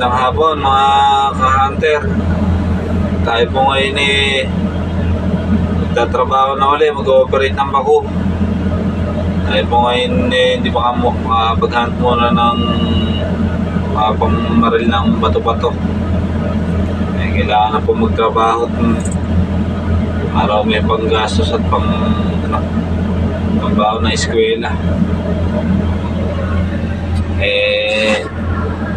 Magandang hapon mga ka-hunter. Tayo po ngayon eh nagtatrabaho na uli, mag-ooperate ng bako. Tayo po ngayon eh, hindi pa kamo makapag-hunt muna ng mga pangmaril ng bato-bato. Eh, kailangan na po magtrabaho at mm, araw may panggastos at pang ano, pangbaho na eskwela. Eh,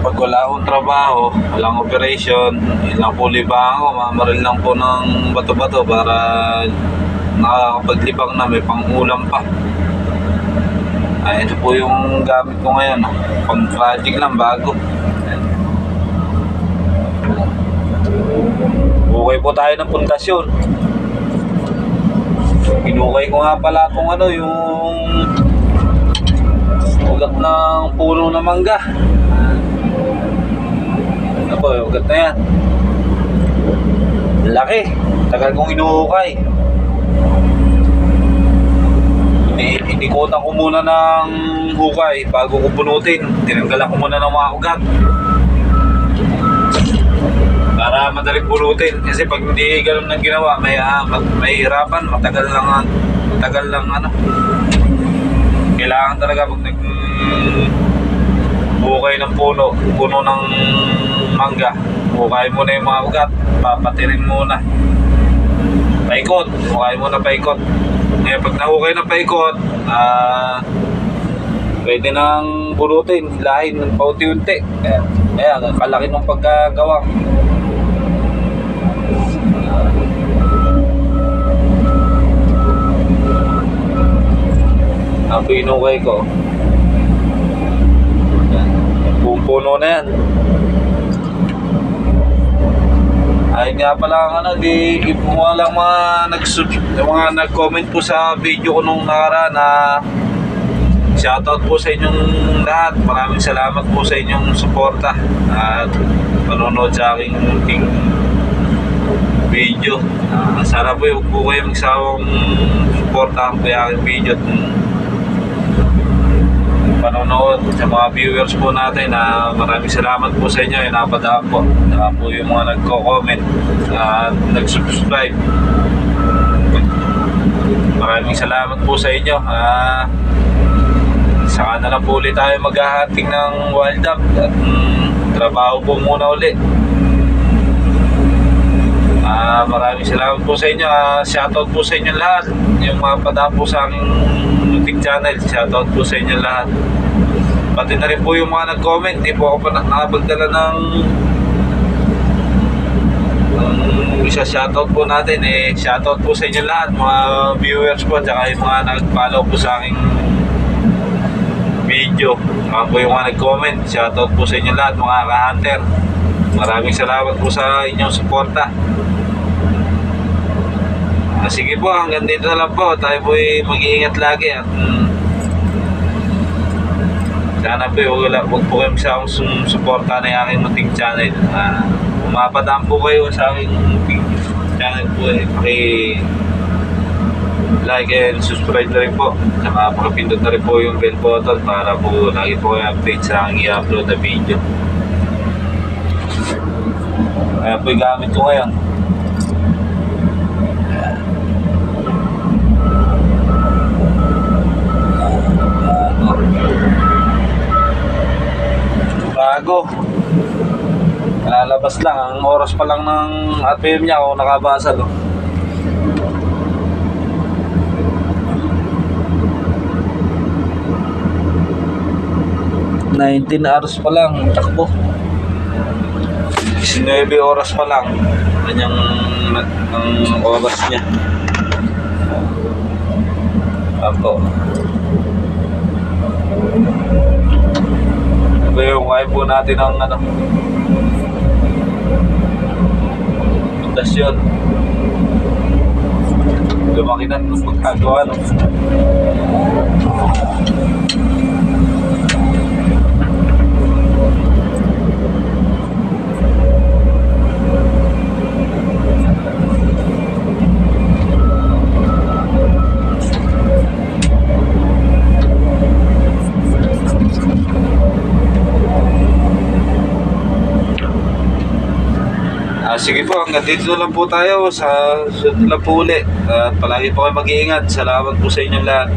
pag wala akong trabaho, walang operation, yun lang po libang ako, mamaril lang po ng bato-bato para nakakapaglibang na may pangulam pa. Ay, ito po yung gamit ko ngayon, no? pang project lang, bago. Bukay po tayo ng pundasyon. Pinukay ko nga pala kung ano, yung ugat ng puno ng mangga. Ano po, ugat na yan. Laki. Tagal kong inuukay. Ini inikutan ko muna ng hukay bago ko punutin. Tinanggalan ko muna ng mga ugat. Para madaling punutin. Kasi pag hindi ganun ang ginawa, may, mag- may hirapan. Matagal lang, matagal lang ano. Kailangan talaga pag nag bukay ng puno, puno ng mangga. Bukay mo na yung mga ugat, papatirin muna. Paikot, bukay mo na paikot. Ngayon pag nahukay na paikot, ah pwede nang bunutin, hilahin ng paunti-unti. Ayan, ayan, kalaki ng pagkagawa. Ang pinukay ko, Buong puno na yan. Ay nga pala ang ano, di mga lang mga nag mga nag-comment po sa video ko nung nakaraan na shoutout po sa inyong lahat. Maraming salamat po sa inyong suporta at panonood sa aking munting video. Ah, sana po huwag po kayo magsawang suportahan po yung aking video at panonood sa mga viewers po natin na maraming salamat po sa inyo yung napadaan po saka po yung mga nagko-comment at nag-subscribe maraming salamat po sa inyo Ah, saka na lang po ulit tayo maghahating ng wild up at mm, trabaho po muna ulit Ah, maraming salamat po sa inyo. Ah, shoutout po sa inyo lahat. Yung mga padaan po sa aking YouTube channel, shoutout po sa inyo lahat. Pati na rin po yung mga nag-comment. Hindi po ako pa na- nakapagdala ng ng isa shoutout po natin eh. Shoutout po sa inyo lahat mga viewers po at yung mga nag-follow po sa aking video. Mga po yung mga nag-comment. Shoutout po sa inyo lahat mga ka-hunter. Maraming salamat po sa inyong suporta. Ah, sige po, hanggang dito na lang po. Tayo po ay mag-iingat lagi at mm, sana po wala- huwag po kayo sa akong sum- suporta na yung aking channel. Uh, umapadaan po kayo sa aking channel po eh. Paki like and subscribe na rin po. Saka pakipindot na rin po yung bell button para po lagi po kayo update sa aking i-upload na video. Kaya po gamit ko ngayon. Bago. Lalabas lang. Ang oras pa lang ng ATM niya ako nakabasa no. Nineteen hours pa lang. Takbo. 19 oras pa lang. Kanyang ang oras niya. Ako. Ito yung kaya po natin ang ano. Pundasyon. Lumaki na ng pagkagawa no. Ah, sige po, hanggang dito lang po tayo sa susunod lang po uli. At palagi po kayo mag-iingat. Salamat po sa inyong lahat.